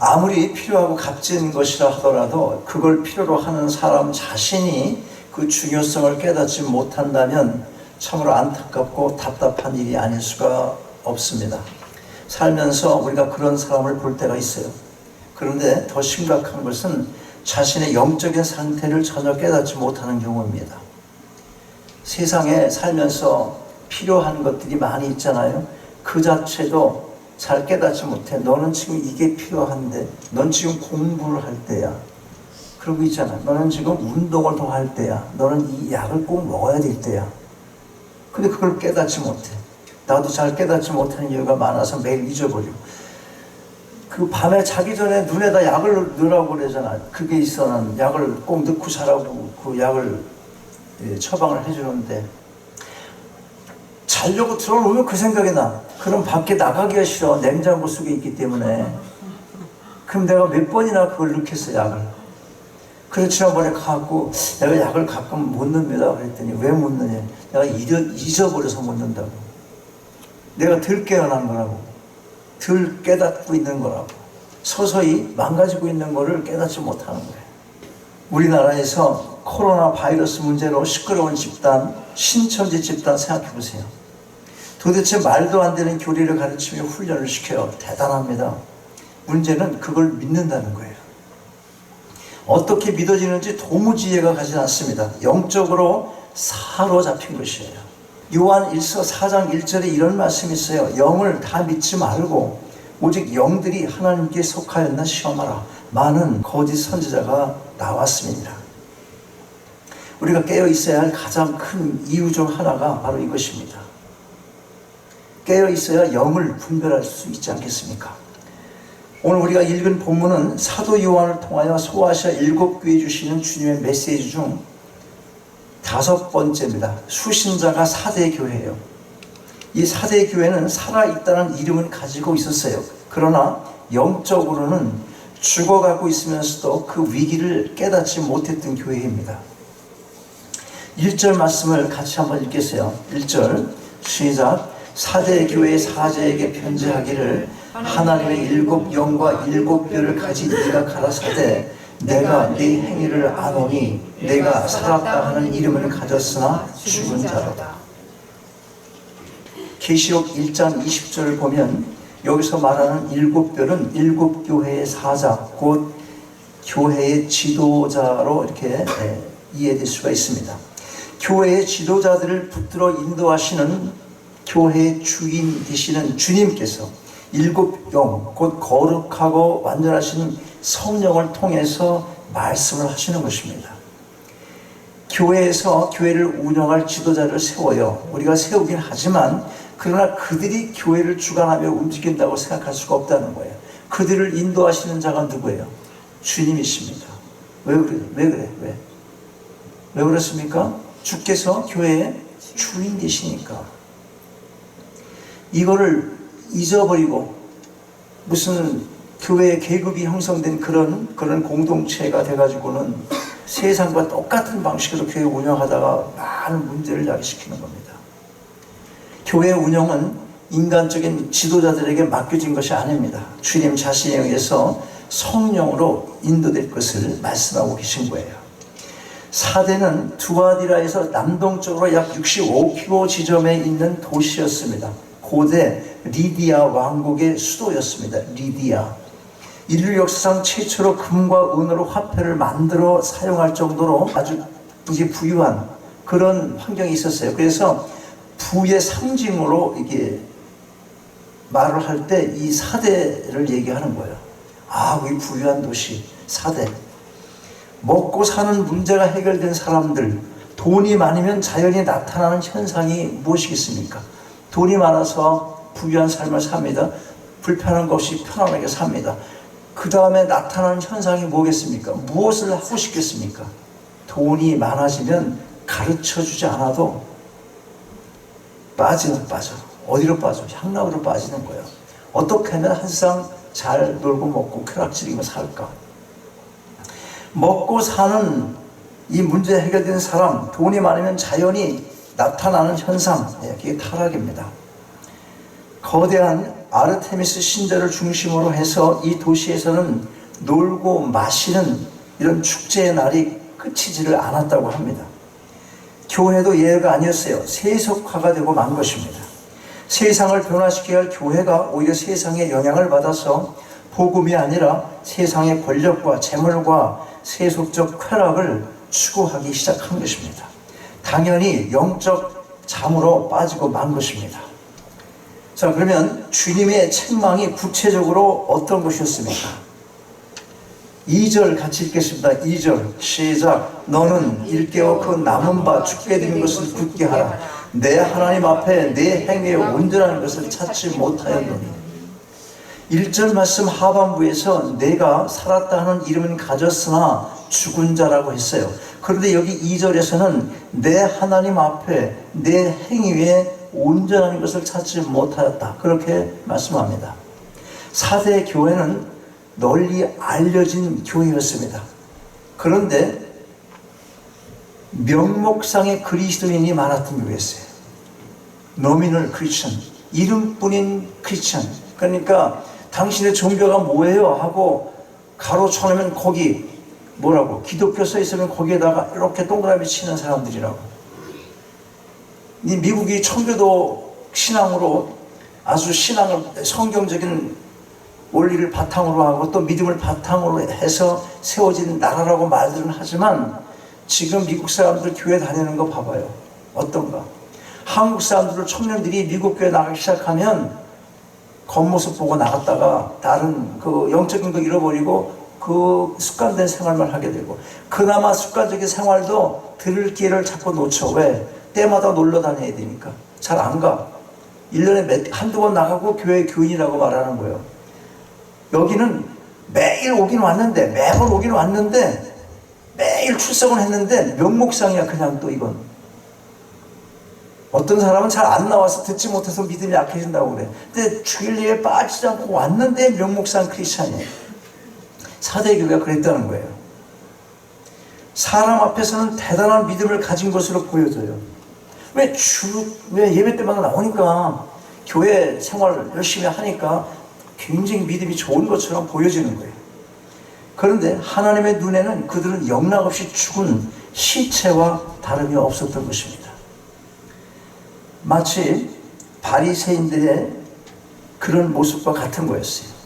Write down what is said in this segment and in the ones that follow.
아무리 필요하고 값진 것이라 하더라도 그걸 필요로 하는 사람 자신이 그 중요성을 깨닫지 못한다면 참으로 안타깝고 답답한 일이 아닐 수가 없습니다. 살면서 우리가 그런 사람을 볼 때가 있어요. 그런데 더 심각한 것은 자신의 영적인 상태를 전혀 깨닫지 못하는 경우입니다. 세상에 살면서 필요한 것들이 많이 있잖아요. 그 자체도 잘 깨닫지 못해. 너는 지금 이게 필요한데, 넌 지금 공부를 할 때야. 그러고 있잖아. 너는 지금 운동을 더 할 때야. 너는 이 약을 꼭 먹어야 될 때야. 근데 그걸 깨닫지 못해. 나도 잘 깨닫지 못하는 이유가 많아서 매일 잊어버리고. 그 밤에 자기 전에 눈에다 약을 넣으라고 그러잖아. 그게 있어. 난 약을 꼭 넣고 자라고 그 약을 예, 처방을 해주는데 자려고 들어놓으면 그 생각이 나. 그럼 밖에 나가기가 싫어. 냉장고 속에 있기 때문에. 그럼 내가 몇 번이나 그걸 넣겠어, 약을. 그래서 지난번에 가고 내가 약을 가끔 못 넣습니다. 그랬더니 왜 못 넣냐. 내가 잊어, 잊어버려서 못 넣는다고. 내가 덜 깨어난 거라고. 덜 깨닫고 있는 거라고. 서서히 망가지고 있는 거를 깨닫지 못하는 거예요. 우리나라에서 코로나 바이러스 문제로 시끄러운 집단, 신천지 집단 생각해 보세요. 도대체 말도 안 되는 교리를 가르치며 훈련을 시켜요. 대단합니다. 문제는 그걸 믿는다는 거예요. 어떻게 믿어지는지 도무지 이해가 가지 않습니다. 영적으로 사로잡힌 것이에요. 요한 1서 4장 1절에 이런 말씀이 있어요. 영을 다 믿지 말고 오직 영들이 하나님께 속하였나 시험하라. 많은 거짓 선지자가 나왔습니다. 우리가 깨어 있어야 할 가장 큰 이유 중 하나가 바로 이것입니다. 깨어 있어야 영을 분별할 수 있지 않겠습니까? 오늘 우리가 읽은 본문은 사도 요한을 통하여 소아시아 일곱 교회 주시는 주님의 메시지 중 다섯 번째입니다. 수신자가 사대 교회예요. 이 사대 교회는 살아 있다는 이름은 가지고 있었어요. 그러나 영적으로는 죽어가고 있으면서도 그 위기를 깨닫지 못했던 교회입니다. 1절 말씀을 같이 한번 읽겠어요. 1절 시작 사대 교회 사제에게 편지하기를 하나님의 일곱 영과 일곱 뼈를 가진 네가 가라사대 내가 네 행위를 아노니 내가 살았다 하는 이름을 가졌으나 죽은 자로다. 계시록 1장 20절을 보면 여기서 말하는 일곱 별은 일곱 교회의 사자 곧 교회의 지도자로 이렇게 예, 이해될 수가 있습니다. 교회의 지도자들을 붙들어 인도하시는 교회의 주인 되시는 주님께서 일곱 영, 곧 거룩하고 완전하신 성령을 통해서 말씀을 하시는 것입니다. 교회에서 교회를 운영할 지도자를 세워요. 우리가 세우긴 하지만 그러나 그들이 교회를 주관하며 움직인다고 생각할 수가 없다는 거예요. 그들을 인도하시는 자가 누구예요? 주님이십니다. 왜 그래? 왜 그래? 왜? 왜 그렇습니까? 주께서 교회의 주인 되시니까. 이거를 잊어버리고 무슨 교회 계급이 형성된 그런 그런 공동체가 돼가지고는 세상과 똑같은 방식으로 교회 운영하다가 많은 문제를 야기시키는 겁니다. 교회 운영은 인간적인 지도자들에게 맡겨진 것이 아닙니다. 주님 자신에 의해서 성령으로 인도될 것을 말씀하고 계신 거예요. 사대는 두아디라에서 남동쪽으로 약 65km 지점에 있는 도시였습니다. 고대 리디아 왕국의 수도였습니다. 리디아. 인류 역사상 최초로 금과 은으로 화폐를 만들어 사용할 정도로 아주 이제 부유한 그런 환경이 있었어요. 그래서 부의 상징으로 이게 말을 할 때 이 사대를 얘기하는 거예요. 아, 우리 부유한 도시 사대. 먹고 사는 문제가 해결된 사람들, 돈이 많으면 자연히 나타나는 현상이 무엇이겠습니까? 돈이 많아서 부유한 삶을 삽니다. 불편한 것 없이 편안하게 삽니다. 그 다음에 나타나는 현상이 뭐겠습니까? 무엇을 하고 싶겠습니까? 돈이 많아지면 가르쳐 주지 않아도 빠지는 빠져. 어디로 빠져? 향락으로 빠지는 거예요. 어떻게 하면 항상 잘 놀고 먹고 쾌락지르며 살까? 먹고 사는 이 문제 해결된 사람, 돈이 많으면 자연히 나타나는 현상, 예, 그게 타락입니다. 거대한 아르테미스 신전을 중심으로 해서 이 도시에서는 놀고 마시는 이런 축제의 날이 끝이지를 않았다고 합니다. 교회도 예외가 아니었어요. 세속화가 되고 만 것입니다. 세상을 변화시켜야 할 교회가 오히려 세상에 영향을 받아서 복음이 아니라 세상의 권력과 재물과 세속적 쾌락을 추구하기 시작한 것입니다. 당연히 영적 잠으로 빠지고 만 것입니다. 자, 그러면 주님의 책망이 구체적으로 어떤 것이었습니까? 2절 같이 읽겠습니다. 2절 시작 너는 일깨워 그 남은 바 죽게 된 것을 굳게 하라 내 하나님 앞에 내 행위에 온전한 것을 찾지 못하였노니 1절 말씀 하반부에서 내가 살았다 하는 이름은 가졌으나 죽은 자라고 했어요. 그런데 여기 2절에서는 내 하나님 앞에 내 행위에 온전한 것을 찾지 못하였다. 그렇게 말씀합니다. 사대 교회는 널리 알려진 교회였습니다. 그런데 명목상의 그리스도인이 많았던 교회였어요. 노미널 크리스천, 이름뿐인 크리스천. 그러니까 당신의 종교가 뭐예요? 하고 가로 쳐놓으면 거기 뭐라고 기독교 써 있으면 거기에다가 이렇게 동그라미 치는 사람들이라고. 이 미국이 청교도 신앙으로 아주 신앙을 성경적인 원리를 바탕으로 하고 또 믿음을 바탕으로 해서 세워진 나라라고 말들은 하지만 지금 미국 사람들 교회 다니는 거 봐봐요. 어떤가? 한국 사람들 청년들이 미국 교회 나가기 시작하면 겉모습 보고 나갔다가 다른 그 영적인 거 잃어버리고 그 습관된 생활만 하게 되고 그나마 습관적인 생활도 들을 기회를 자꾸 놓쳐. 왜? 때마다 놀러 다녀야 되니까. 잘 안 가. 1년에 몇, 한두 번 나가고 교회 교인이라고 말하는 거예요. 여기는 매일 오긴 왔는데 매번 오긴 왔는데 매일 출석은 했는데 명목상이야 그냥 또 이건 어떤 사람은 잘 안 나와서 듣지 못해서 믿음이 약해진다고 그래 근데 주일 예에 빠지지 않고 왔는데 명목상 크리스찬이에요 사대 교회가 그랬다는 거예요 사람 앞에서는 대단한 믿음을 가진 것으로 보여져요 왜 주, 왜 예배 때마다 나오니까 교회 생활 열심히 하니까 굉장히 믿음이 좋은 것처럼 보여지는 거예요. 그런데 하나님의 눈에는 그들은 영락 없이 죽은 시체와 다름이 없었던 것입니다. 마치 바리새인들의 그런 모습과 같은 거였어요.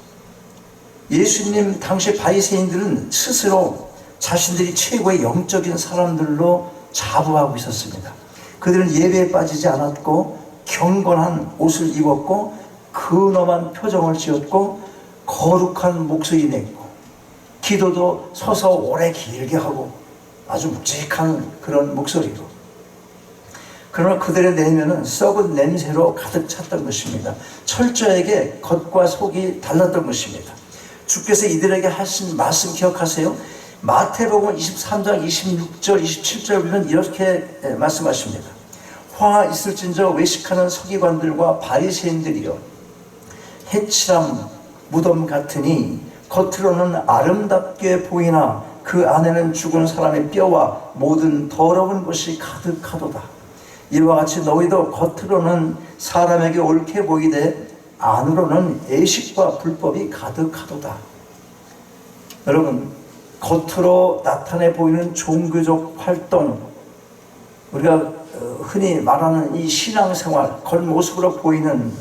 예수님 당시 바리새인들은 스스로 자신들이 최고의 영적인 사람들로 자부하고 있었습니다. 그들은 예배에 빠지지 않았고 경건한 옷을 입었고 근엄한 표정을 지었고 거룩한 목소리 냈고 기도도 서서 오래 길게 하고 아주 묵직한 그런 목소리로 그러나 그들의 내면은 썩은 냄새로 가득 찼던 것입니다. 철저하게 겉과 속이 달랐던 것입니다. 주께서 이들에게 하신 말씀 기억하세요? 마태복음 23장 26절 27절 보면 이렇게 말씀하십니다. 화 있을진저 외식하는 서기관들과 바리새인들이여 해치람 무덤 같으니 겉으로는 아름답게 보이나 그 안에는 죽은 사람의 뼈와 모든 더러운 것이 가득하도다. 이와 같이 너희도 겉으로는 사람에게 옳게 보이되 안으로는 애식과 불법이 가득하도다. 여러분, 겉으로 나타내 보이는 종교적 활동, 우리가 어, 흔히 말하는 이 신앙생활, 겉모습으로 보이는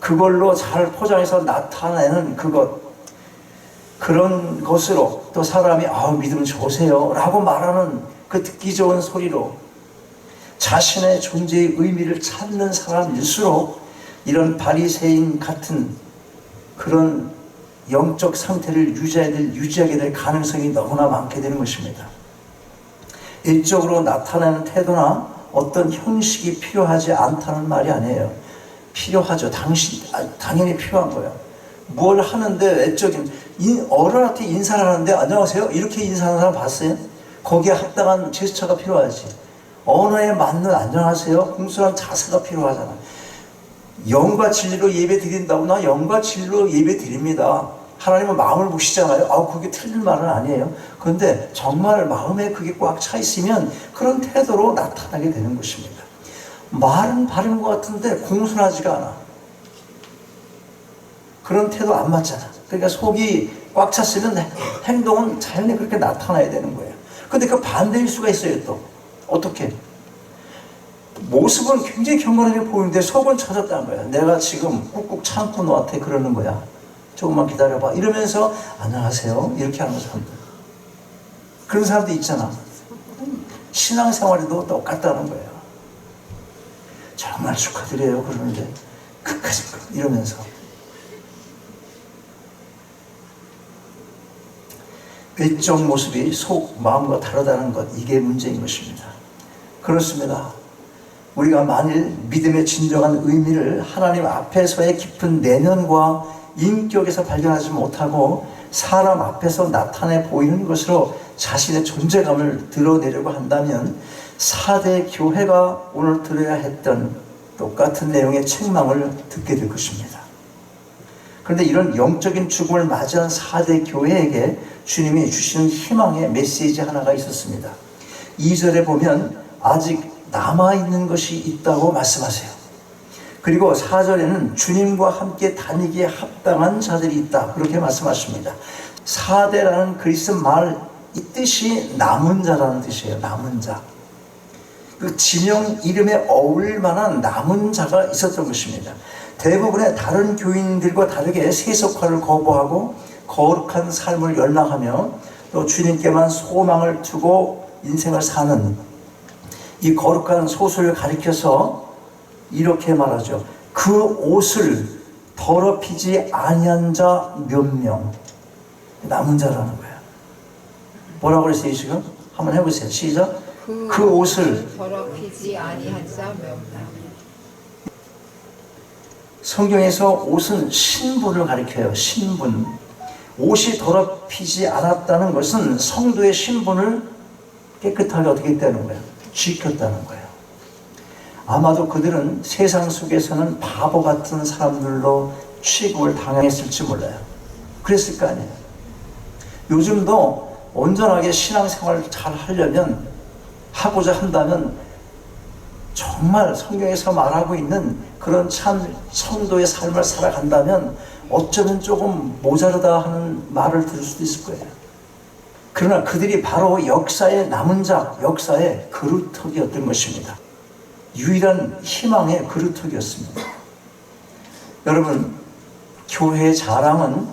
그걸로 잘 포장해서 나타내는 그것 그런 것으로 또 사람이 아 믿음 좋으세요 라고 말하는 그 듣기 좋은 소리로 자신의 존재의 의미를 찾는 사람일수록 이런 바리새인 같은 그런 영적 상태를 유지하게 될, 유지하게 될 가능성이 너무나 많게 되는 것입니다. 일적으로 나타내는 태도나 어떤 형식이 필요하지 않다는 말이 아니에요. 필요하죠. 당신, 아, 당연히 필요한 거예요. 뭘 하는데 외적인, 어른한테 인사를 하는데 안녕하세요? 이렇게 인사하는 사람 봤어요? 거기에 합당한 제스처가 필요하지. 언어에 맞는 안녕하세요? 공손한 자세가 필요하잖아. 영과 진리로 예배 드린다고 나 영과 진리로 예배 드립니다. 하나님은 마음을 보시잖아요. 아, 그게 틀린 말은 아니에요. 그런데 정말 마음에 그게 꽉 차 있으면 그런 태도로 나타나게 되는 것입니다. 말은 바른 것 같은데 공손하지가 않아. 그런 태도 안 맞잖아. 그러니까 속이 꽉 찼으면 행동은 자연히 그렇게 나타나야 되는 거예요. 근데 그 반대일 수가 있어요, 또. 어떻게? 모습은 굉장히 경건하게 보이는데 속은 쳐졌다는 거야. 내가 지금 꾹꾹 참고 너한테 그러는 거야. 조금만 기다려봐. 이러면서 안녕하세요. 이렇게 하는 사람들. 그런 사람도 있잖아. 신앙생활에도 똑같다는 거예요. 정말 축하드려요. 그러는데 끝까지 이러면서 외적 모습이 속 마음과 다르다는 것 이게 문제인 것입니다. 그렇습니다. 우리가 만일 믿음의 진정한 의미를 하나님 앞에서의 깊은 내면과 인격에서 발견하지 못하고 사람 앞에서 나타내 보이는 것으로 자신의 존재감을 드러내려고 한다면 4대 교회가 오늘 들어야 했던 똑같은 내용의 책망을 듣게 될 것입니다. 그런데 이런 영적인 죽음을 맞이한 4대 교회에게 주님이 주시는 희망의 메시지 하나가 있었습니다. 2절에 보면 아직 남아있는 것이 있다고 말씀하세요. 그리고 4절에는 주님과 함께 다니기에 합당한 자들이 있다. 그렇게 말씀하십니다. 4대라는 그리스 말, 이 뜻이 남은 자라는 뜻이에요. 남은 자. 그 진영 이름에 어울릴 만한 남은 자가 있었던 것입니다. 대부분의 다른 교인들과 다르게 세속화를 거부하고 거룩한 삶을 연락하며 또 주님께만 소망을 두고 인생을 사는 이 거룩한 소수를 가리켜서 이렇게 말하죠. 그 옷을 더럽히지 아니한 자 몇 명. 남은 자라는 거예요. 뭐라고 그랬어요, 지금? 한번 해보세요. 시작. 그 옷을 더럽히지 아니한 자 명다. 성경에서 옷은 신분을 가리켜요. 신분. 옷이 더럽히지 않았다는 것은 성도의 신분을 깨끗하게 어떻게 했다는 거예요? 지켰다는 거예요. 아마도 그들은 세상 속에서는 바보 같은 사람들로 취급을 당했을지 몰라요. 그랬을 거 아니에요. 요즘도 온전하게 신앙생활을 잘 하려면 하고자 한다면 정말 성경에서 말하고 있는 그런 참 성도의 삶을 살아간다면 어쩌면 조금 모자르다 하는 말을 들을 수도 있을 거예요. 그러나 그들이 바로 역사의 남은 자, 역사의 그루터기였던 것입니다. 유일한 희망의 그루터기였습니다. 여러분, 교회의 자랑은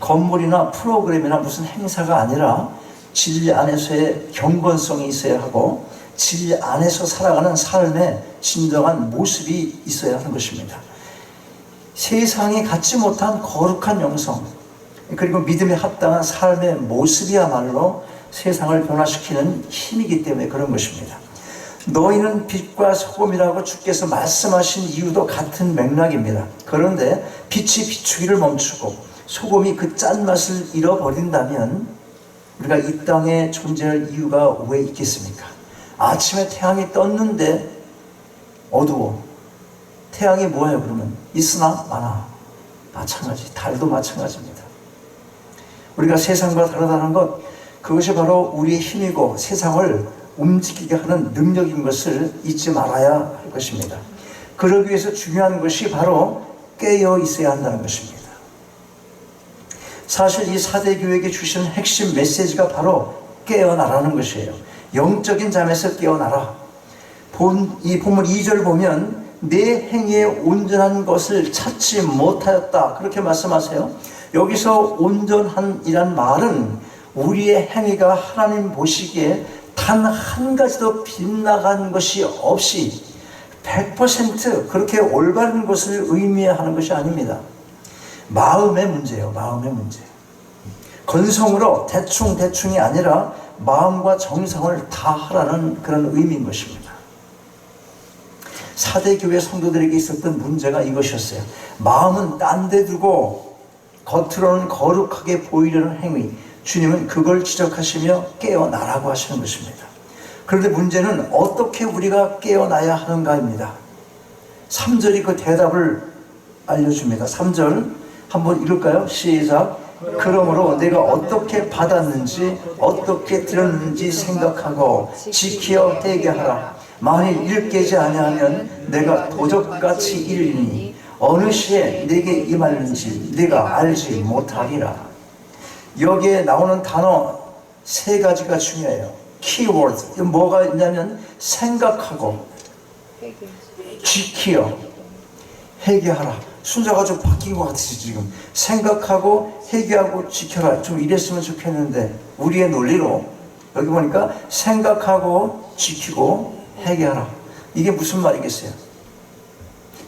건물이나 프로그램이나 무슨 행사가 아니라 진리 안에서의 경건성이 있어야 하고 진리 안에서 살아가는 삶의 진정한 모습이 있어야 하는 것입니다. 세상이 갖지 못한 거룩한 영성, 그리고 믿음에 합당한 삶의 모습이야말로 세상을 변화시키는 힘이기 때문에 그런 것입니다. 너희는 빛과 소금이라고 주께서 말씀하신 이유도 같은 맥락입니다. 그런데 빛이 비추기를 멈추고 소금이 그 짠맛을 잃어버린다면 우리가 이 땅에 존재할 이유가 왜 있겠습니까? 아침에 태양이 떴는데 어두워. 태양이 뭐예요, 그러면? 있으나 많아. 마찬가지. 달도 마찬가지입니다. 우리가 세상과 다르다는 것, 그것이 바로 우리의 힘이고 세상을 움직이게 하는 능력인 것을 잊지 말아야 할 것입니다. 그러기 위해서 중요한 것이 바로 깨어 있어야 한다는 것입니다. 사실 이 사대 교회에게 주시는 핵심 메시지가 바로 깨어나라는 것이에요. 영적인 잠에서 깨어나라. 본, 이 본문 2절 보면 내 행위에 온전한 것을 찾지 못하였다. 그렇게 말씀하세요. 여기서 온전한이란 말은 우리의 행위가 하나님 보시기에 단 한 가지도 빗나간 것이 없이 100% 그렇게 올바른 것을 의미하는 것이 아닙니다. 마음의 문제예요. 마음의 문제. 건성으로 대충 대충이 아니라 마음과 정성을 다 하라는 그런 의미인 것입니다. 사대 교회 성도들에게 있었던 문제가 이것이었어요. 마음은 딴 데 두고 겉으로는 거룩하게 보이려는 행위. 주님은 그걸 지적하시며 깨어나라고 하시는 것입니다. 그런데 문제는 어떻게 우리가 깨어나야 하는가입니다. 3절이 그 대답을 알려줍니다. 3절 한번 읽을까요? 시작. 그러므로 내가 어떻게 받았는지 어떻게 들었는지 생각하고 지키어 되게 하라. 만일 일깨지 아니하면 내가 도적같이 이르니 어느 시에 내게 임하는지 내가 알지 못하리라. 여기에 나오는 단어 세 가지가 중요해요. 키워드. 뭐가 있냐면 생각하고 지키어 회개하라. 순서가 좀 바뀐 것 같으시 지금. 생각하고 회개하고 지켜라. 좀 이랬으면 좋겠는데 우리의 논리로 여기 보니까 생각하고 지키고 회개하라. 이게 무슨 말이겠어요?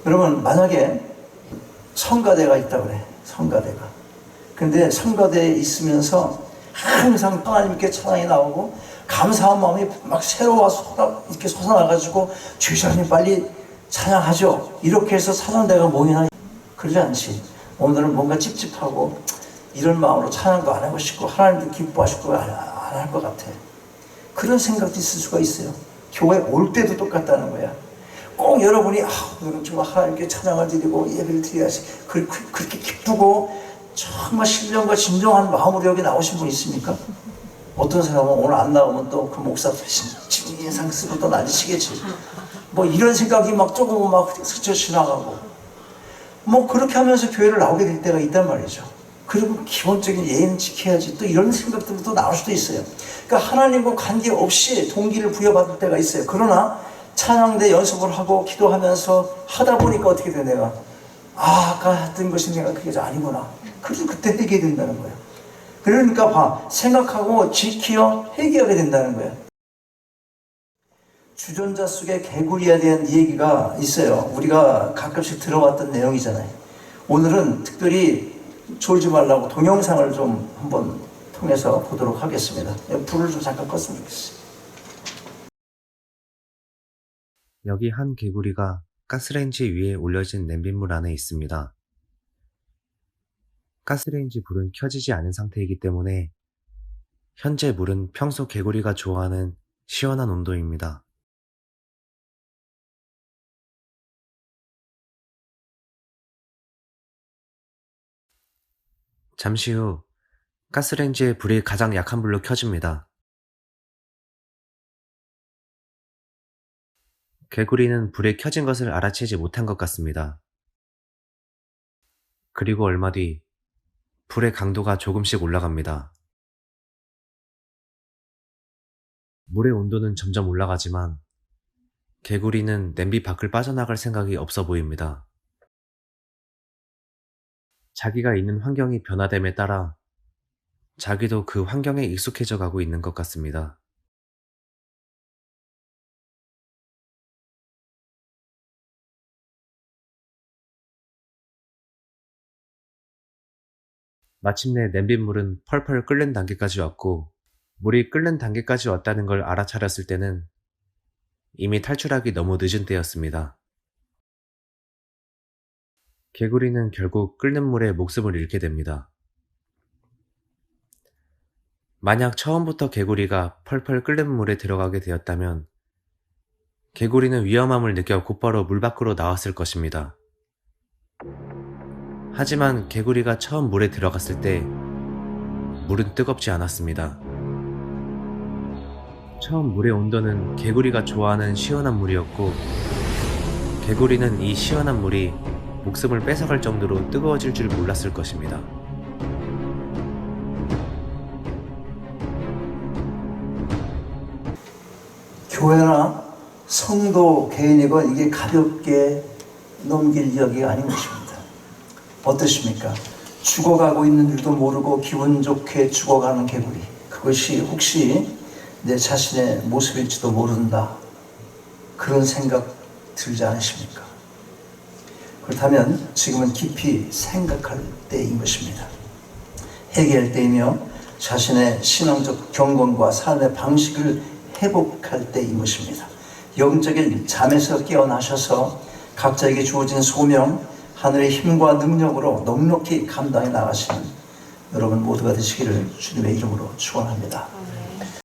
여러분 만약에 성가대가 있다 그래. 성가대가. 근데 성가대에 있으면서 항상 하나님께 찬양이 나오고 감사한 마음이 막 새로워 솟아 이렇게 솟아나가지고 주시하님 빨리 찬양하죠. 이렇게 해서 찬양대가 모이나 그러지 않지. 오늘은 뭔가 찝찝하고 이런 마음으로 찬양도 안 하고 싶고 하나님도 기뻐하실 거안할 것 같아. 그런 생각도 있을 수가 있어요. 교회 올 때도 똑같다는 거야. 꼭 여러분이 아, 오늘은 정말 하나님께 찬양을 드리고 예배를 드려야지 그, 그, 그렇게 기쁘고 정말 신령과 진정한 마음으로 여기 나오신 분 있습니까? 어떤 사람은 오늘 안 나오면 또 그 목사 지금 인상 쓰고 또 난리치겠지. 뭐 이런 생각이 막 조금 막 스쳐 지나가고 뭐 그렇게 하면서 교회를 나오게 될 때가 있단 말이죠. 그리고 기본적인 예의는 지켜야지 또 이런 생각들도 나올 수도 있어요. 그러니까 하나님과 관계없이 동기를 부여받을 때가 있어요. 그러나 찬양대 연습을 하고 기도하면서 하다 보니까 어떻게 돼 내가 아 아까 했던 것이 내가 그게 아니구나. 그래서 그때 회개해야 된다는 거예요. 그러니까 봐 생각하고 지키어 회개하게 된다는 거예요. 주전자 속에 개구리에 대한 얘기가 있어요. 우리가 가끔씩 들어왔던 내용이잖아요. 오늘은 특별히 졸지 말라고 동영상을 좀 한번 통해서 보도록 하겠습니다. 불을 좀 잠깐 껐으면 좋겠어요. 여기 한 개구리가 가스레인지 위에 올려진 냄비물 안에 있습니다. 가스레인지 불은 켜지지 않은 상태이기 때문에 현재 물은 평소 개구리가 좋아하는 시원한 온도입니다. 잠시 후 가스레인지의 불이 가장 약한 불로 켜집니다. 개구리는 불에 켜진 것을 알아채지 못한 것 같습니다. 그리고 얼마 뒤 불의 강도가 조금씩 올라갑니다. 물의 온도는 점점 올라가지만 개구리는 냄비 밖을 빠져나갈 생각이 없어 보입니다. 자기가 있는 환경이 변화됨에 따라 자기도 그 환경에 익숙해져 가고 있는 것 같습니다. 마침내 냄빗물은 펄펄 끓는 단계까지 왔고 물이 끓는 단계까지 왔다는 걸 알아차렸을 때는 이미 탈출하기 너무 늦은 때였습니다. 개구리는 결국 끓는 물에 목숨을 잃게 됩니다. 만약 처음부터 개구리가 펄펄 끓는 물에 들어가게 되었다면 개구리는 위험함을 느껴 곧바로 물 밖으로 나왔을 것입니다. 하지만 개구리가 처음 물에 들어갔을 때 물은 뜨겁지 않았습니다. 처음 물의 온도는 개구리가 좋아하는 시원한 물이었고 개구리는 이 시원한 물이 목숨을 뺏어갈 정도로 뜨거워질 줄 몰랐을 것입니다. 교회나 성도 개인이건 이게 가볍게 넘길 이야기가 아닌 것입니다. 어떠십니까? 죽어가고 있는 줄도 모르고 기분 좋게 죽어가는 개구리. 그것이 혹시 내 자신의 모습일지도 모른다. 그런 생각 들지 않으십니까? 그렇다면 지금은 깊이 생각할 때인 것입니다. 회개할 때이며 자신의 신앙적 경건과 삶의 방식을 회복할 때인 것입니다. 영적인 잠에서 깨어나셔서 각자에게 주어진 소명, 하늘의 힘과 능력으로 넉넉히 감당해 나가시는 여러분 모두가 되시기를 주님의 이름으로 축원합니다.